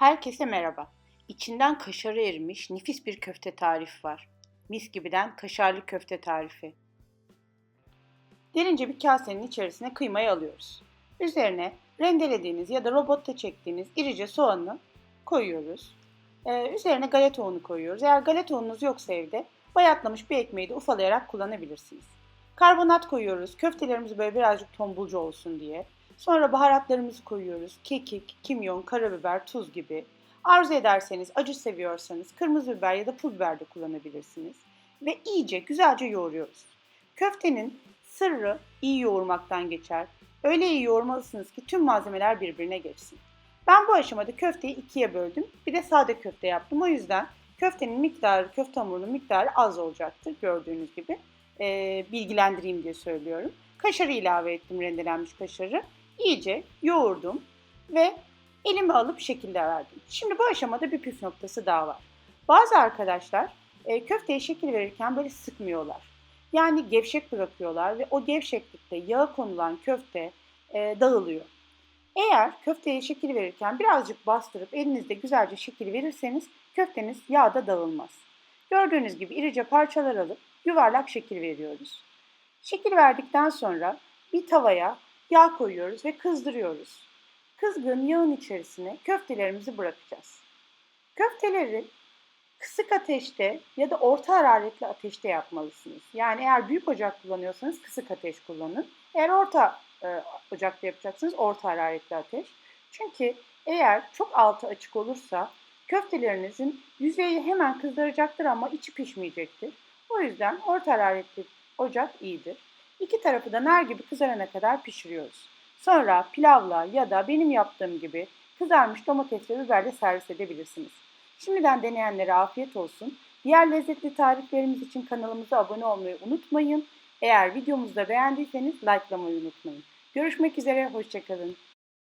Herkese merhaba. İçinden kaşarı erimiş nefis bir köfte tarifi var. Mis gibiden kaşarlı köfte tarifi. Derince bir kasenin içerisine kıymayı alıyoruz. Üzerine rendelediğiniz ya da robotta çektiğiniz irice soğanı koyuyoruz. Ee, üzerine galeta unu koyuyoruz. Eğer galeta ununuz yoksa evde bayatlamış bir ekmeği de ufalayarak kullanabilirsiniz. Karbonat koyuyoruz. Köftelerimiz böyle birazcık tombulcu olsun diye. Sonra baharatlarımızı koyuyoruz. Kekik, kimyon, karabiber, tuz gibi. Arzu ederseniz, acı seviyorsanız kırmızı biber ya da pul biber de kullanabilirsiniz. Ve iyice, güzelce yoğuruyoruz. Köftenin sırrı iyi yoğurmaktan geçer. Öyle iyi yoğurmalısınız ki tüm malzemeler birbirine geçsin. Ben bu aşamada köfteyi ikiye böldüm. Bir de sade köfte yaptım. O yüzden köftenin miktarı, köfte hamurunun miktarı az olacaktır gördüğünüz gibi. Ee, bilgilendireyim diye söylüyorum. Kaşarı ilave ettim, rendelenmiş kaşarı iyice yoğurdum ve elime alıp şekilde verdim. Şimdi bu aşamada bir püf noktası daha var. Bazı arkadaşlar e, köfteye şekil verirken böyle sıkmıyorlar. Yani gevşek bırakıyorlar ve o gevşeklikte yağa konulan köfte e, dağılıyor. Eğer köfteye şekil verirken birazcık bastırıp elinizde güzelce şekil verirseniz köfteniz yağda dağılmaz. Gördüğünüz gibi irice parçalar alıp yuvarlak şekil veriyoruz. Şekil verdikten sonra bir tavaya yağ koyuyoruz ve kızdırıyoruz. Kızgın yağın içerisine köftelerimizi bırakacağız. Köfteleri kısık ateşte ya da orta hararetli ateşte yapmalısınız. Yani eğer büyük ocak kullanıyorsanız kısık ateş kullanın. Eğer orta e, ocakta yapacaksınız orta hararetli ateş. Çünkü eğer çok altı açık olursa köftelerinizin yüzeyi hemen kızaracaktır ama içi pişmeyecektir. O yüzden orta hararetli ocak iyidir. İki tarafı da nar gibi kızarana kadar pişiriyoruz. Sonra pilavla ya da benim yaptığım gibi kızarmış domates ve biberle servis edebilirsiniz. Şimdiden deneyenlere afiyet olsun. Diğer lezzetli tariflerimiz için kanalımıza abone olmayı unutmayın. Eğer videomuzu da beğendiyseniz likelamayı unutmayın. Görüşmek üzere, hoşçakalın.